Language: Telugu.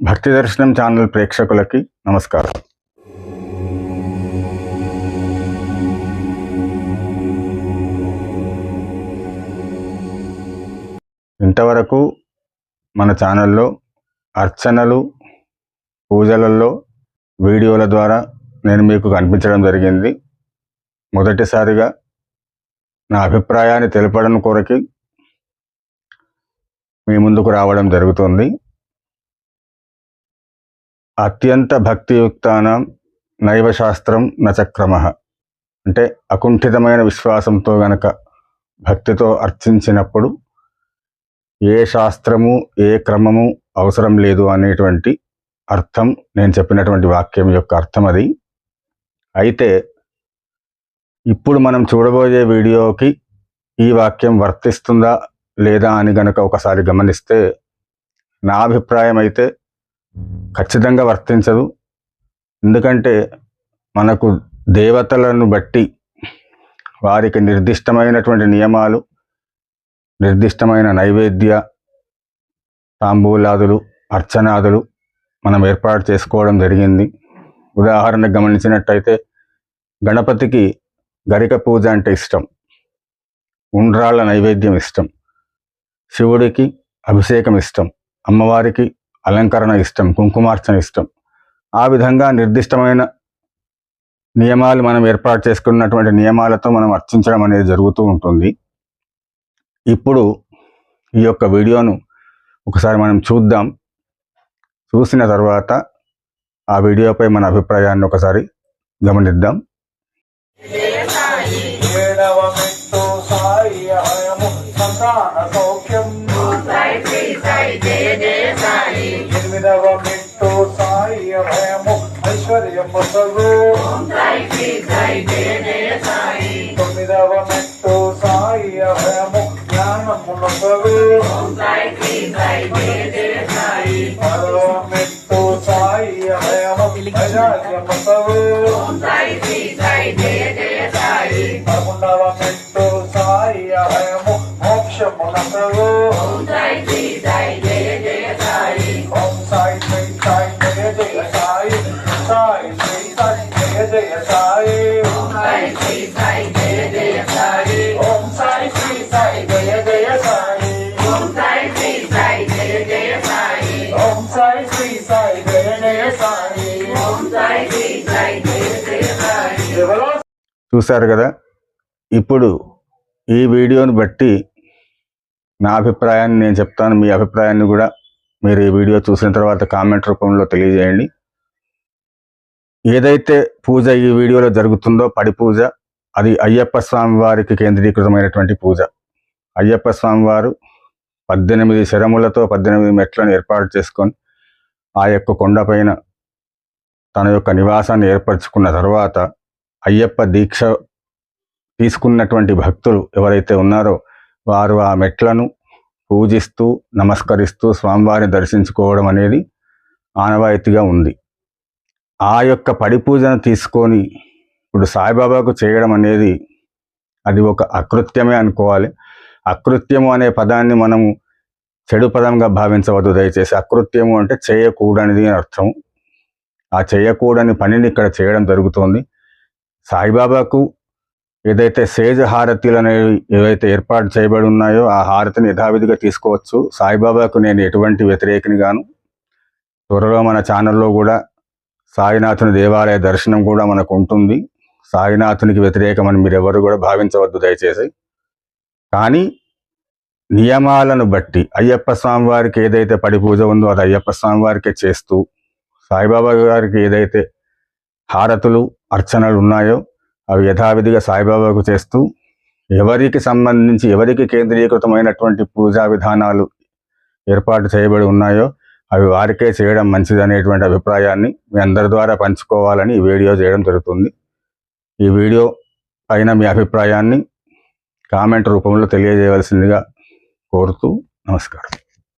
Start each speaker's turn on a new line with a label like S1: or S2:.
S1: భక్తి దర్శనం ఛానల్ ప్రేక్షకులకి నమస్కారం. ఇంతవరకు మన ఛానల్లో అర్చనలు పూజలలో వీడియోల ద్వారా నేను మీకు కనిపించడం జరిగింది. మొదటిసారిగా నా అభిప్రాయాన్ని తెలపడం కొరకి మీ ముందుకు రావడం జరుగుతుంది. అత్యంత భక్తియుక్తానం నైవ శాస్త్రం నచక్రమ అంటే అకుంఠితమైన విశ్వాసంతో గనక భక్తితో అర్చించినప్పుడు ఏ శాస్త్రము ఏ క్రమము అవసరం లేదు అనేటువంటి అర్థం నేను చెప్పినటువంటి వాక్యం యొక్క అర్థం అది. అయితే ఇప్పుడు మనం చూడబోయే వీడియోకి ఈ వాక్యం వర్తిస్తుందా లేదా అని గనక ఒకసారి గమనిస్తే నా అభిప్రాయం అయితే ఖచ్చితంగా వర్తించదు. ఎందుకంటే మనకు దేవతలను బట్టి వారికి నిర్దిష్టమైనటువంటి నియమాలు నిర్దిష్టమైన నైవేద్య తాంబూలాదులు అర్చనాదులు మనం ఏర్పాటు చేసుకోవడం జరిగింది. ఉదాహరణ గమనించినట్టయితే గణపతికి గరిక పూజ అంటే ఇష్టం. ఉండ్రాళ్ళ నైవేద్యం ఇష్టం. శివుడికి అభిషేకం ఇష్టం. అమ్మవారికి అలంకరణ ఇష్టం కుంకుమార్చన ఇష్టం. ఆ విధంగా నిర్దిష్టమైన నియమాలు మనం ఏర్పాటు చేసుకున్నటువంటి నియమాలతో మనం అర్చించడం అనేది జరుగుతూ ఉంటుంది. ఇప్పుడు ఈ యొక్క వీడియోను ఒకసారి మనం చూద్దాం. చూసిన తర్వాత ఆ వీడియోపై మన అభిప్రాయాన్ని ఒకసారి గమనిద్దాం.
S2: సాయి తొమ్మిదవ మెట్టు సాయి భయము జ్ఞానము నొసగు పదవ మెట్టు సాయి భయము వైరాగ్యం పొసగు పదకొండవ మెట్టు సాయి భయము మోక్షము జయ జయ సాయి ఓం సాయి శ్రీ సాయి జయ జయ సాయి. ఓం సాయి శ్రీ సాయి జయ జయ సాయి. ఓం సాయి శ్రీ సాయి జయ జయ సాయి. ఓం సాయి శ్రీ సాయి జయ జయ సాయి. ఓం సాయి శ్రీ సాయి జయ జయ సాయి. ఎవరో
S1: చూశారు కదా? ఇప్పుడు ఈ వీడియోని బట్టి నా అభిప్రాయాన్ని నేను చెప్తాను. మీ అభిప్రాయాన్ని కూడా మీరు ఈ వీడియో చూసిన తర్వాత కామెంట్ రూపంలో తెలియజేయండి. ఏదైతే పూజ ఈ వీడియోలో జరుగుతుందో పడి పూజ అది అయ్యప్ప స్వామి వారికి కేంద్రీకృతమైనటువంటి పూజ. అయ్యప్ప స్వామి వారు పద్దెనిమిది శరములతో పద్దెనిమిది మెట్లను ఏర్పాటు చేసుకొని ఆ యొక్క కొండపైన తన యొక్క నివాసాన్ని ఏర్పరచుకున్న తర్వాత అయ్యప్ప దీక్ష తీసుకున్నటువంటి భక్తులు ఎవరైతే ఉన్నారో వారు ఆ మెట్లను పూజిస్తూ నమస్కరిస్తూ స్వామివారిని దర్శించుకోవడం అనేది ఆనవాయితీగా ఉంది. ఆ యొక్క పడి పూజను తీసుకొని ఇప్పుడు సాయిబాబాకు చేయడం అనేది అది ఒక అకృత్యమే అనుకోవాలి. అకృత్యము అనే పదాన్ని మనము చెడు పదంగా భావించవద్దు దయచేసి. అకృత్యము అంటే చేయకూడనిది అని అర్థం. ఆ చేయకూడని పనిని ఇక్కడ చేయడం జరుగుతోంది. సాయిబాబాకు ఏదైతే సేజ్ హారతీలు అనేవి ఏవైతే ఏర్పాటు చేయబడి ఉన్నాయో ఆ హారతిని యథావిధిగా తీసుకోవచ్చు. సాయిబాబాకు నేను ఎటువంటి వ్యతిరేకిని గాను త్వరలో మన ఛానల్లో కూడా సాయినాథుని దేవాలయ దర్శనం కూడా మనకు ఉంటుంది సాయినాథునికి వ్యతిరేకమని మీరెవరు కూడా భావించవద్దు దయచేసి. కానీ నియమాలను బట్టి అయ్యప్ప స్వామి వారికి ఏదైతే పడి పూజ ఉందో అది అయ్యప్ప స్వామి వారికే చేస్తూ సాయిబాబా గారికి ఏదైతే హారతులు అర్చనలు ఉన్నాయో అవి యథావిధిగా సాయిబాబాకు చేస్తూ ఎవరికి సంబంధించి ఎవరికి కేంద్రీకృతమైనటువంటి పూజా విధానాలు ఏర్పాటు చేయబడి ఉన్నాయో అవి వారికే చేయడం మంచిది అనేటువంటి అభిప్రాయాన్ని మీ అందరి ద్వారా పంచుకోవాలని ఈ వీడియో చేయడం జరుగుతుంది. ఈ వీడియో పైన మీ అభిప్రాయాన్ని కామెంట్ రూపంలో తెలియజేయవలసిందిగా కోరుతూ నమస్కారం.